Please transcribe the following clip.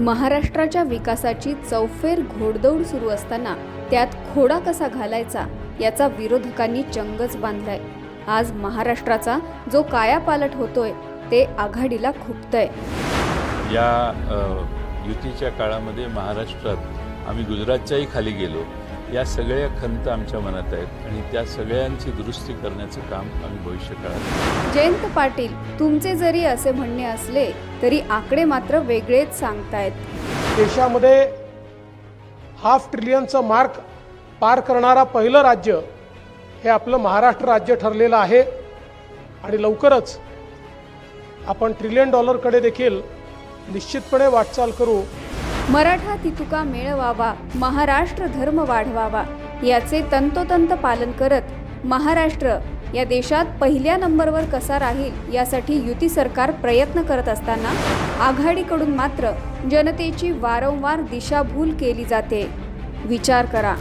महाराष्ट्राच्या विकासाची चौफेर घोडदौड सुरू असताना त्यात खोडा कसा घालायचा याचा विरोधकांनी चंगच बांधलाय. आज महाराष्ट्राचा जो कायापालट होतोय ते आघाडीला खुपतंय. या युतीच्या काळामध्ये महाराष्ट्रात आम्ही गुजरातच्याही खाली गेलो. या सगळ्या खंत आमच्या मनात आहेत आणि त्या सगळ्यांची दुरुस्ती करण्याचं काम आम्ही भविष्य काळात जयंत पाटील तुमचे जरी असे म्हणणे असले तरी आकडे मात्र वेगळेच सांगतायत. देशामध्ये हाफ ट्रिलियनचं मार्क पार करणारा पहिलं राज्य हे आपलं महाराष्ट्र राज्य ठरलेलं आहे. आणि लवकरच आपण ट्रिलियन डॉलरकडे देखील निश्चितपणे वाटचाल करू. मराठा तितुका मिळवावा महाराष्ट्र धर्म वाढवावा याचे तंतोतंत पालन करत महाराष्ट्र या देशात पहिल्या नंबरवर कसा राहील यासाठी युती सरकार प्रयत्न करत असताना आघाडीकडून मात्र जनतेची वारंवार दिशाभूल केली जाते. विचार करा.